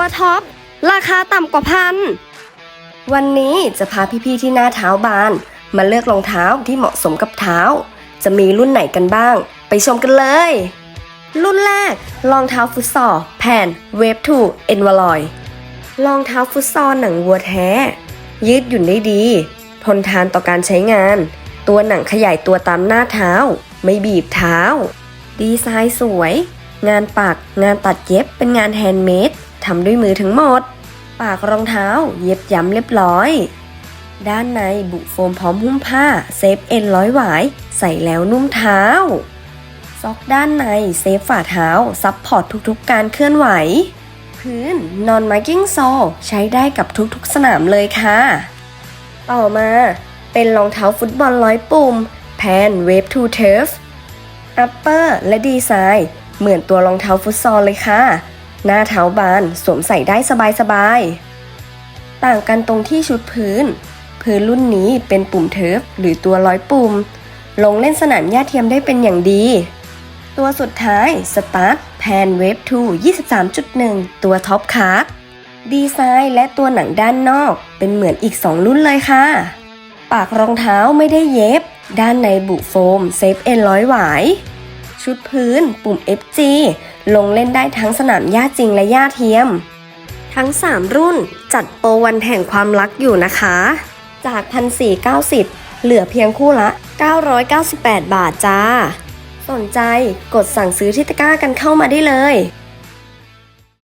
ตัวท็อป ราคาต่ำกว่าพัน วันนี้จะพาพี่ๆที่หน้าเท้าบาน มาเลือกรองเท้าที่เหมาะสมกับเท้า จะมีรุ่นไหนกันบ้าง ไปชมกันเลย รุ่นแรกรองเท้าฟุตซอลแผ่นเวฟทูเอ็นวอลอยรองเท้าฟุตซอลหนังวัวแท้ ยืดหยุ่นได้ดี ทนทานต่อการใช้งาน ตัวหนังขยายตัวตามหน้าเท้า ไม่บีบเท้า ดีไซน์สวย งานปักงานตัดเย็บเป็นงานแฮนด์เมด ทำด้วยมือทั้งหมด ปากรองเท้าเย็บย้ำเรียบร้อย ด้านในบุโฟมพร้อมหุ้มผ้า เซฟเอ็นร้อยหวาย ใส่แล้วนุ่มเท้า ซอกด้านในเซฟฝ่าเท้า ซับพอร์ตทุกๆการเคลื่อนไหว พื้นนอนมาร์กิ้งโซใช้ได้กับทุกๆสนามเลยค่ะ ต่อมาเป็นรองเท้าฟุตบอลร้อยปุ่ม แพนเวฟทูเทิร์ฟอัปเปอร์และดีไซน์เหมือนตัวรองเท้าฟุตซอลเลยค่ะ หน้าเท้าบานสวมใส่ได้สบายๆ ต่างกันตรงที่ชุดพื้น พื้นรุ่นนี้เป็นปุ่มเทิร์ฟหรือตัวร้อยปุ่ม ลงเล่นสนามหญ้าเทียมได้เป็นอย่างดี ตัวสุดท้ายสตาร์ทแพนเวฟ2 23.1 ตัวท็อปคาร์ดดีไซน์และตัวหนังด้านนอกเป็นเหมือนอีก 2 รุ่นเลยค่ะ ปากรองเท้าไม่ได้เย็บ ด้านในบุโฟมเซฟเอ็นร้อยหวาย ชุดพื้น ปุ่ม FG ลงเล่นได้ทั้งสนามหญ้าจริงและหญ้าเทียม ทั้ง 3 รุ่นจัดโปรวันแห่งความรักอยู่นะคะ จาก 1,490 เหลือเพียงคู่ละ 998 บาทจ้า สนใจกดสั่งซื้อที่ตะกร้ากันเข้ามาได้เลย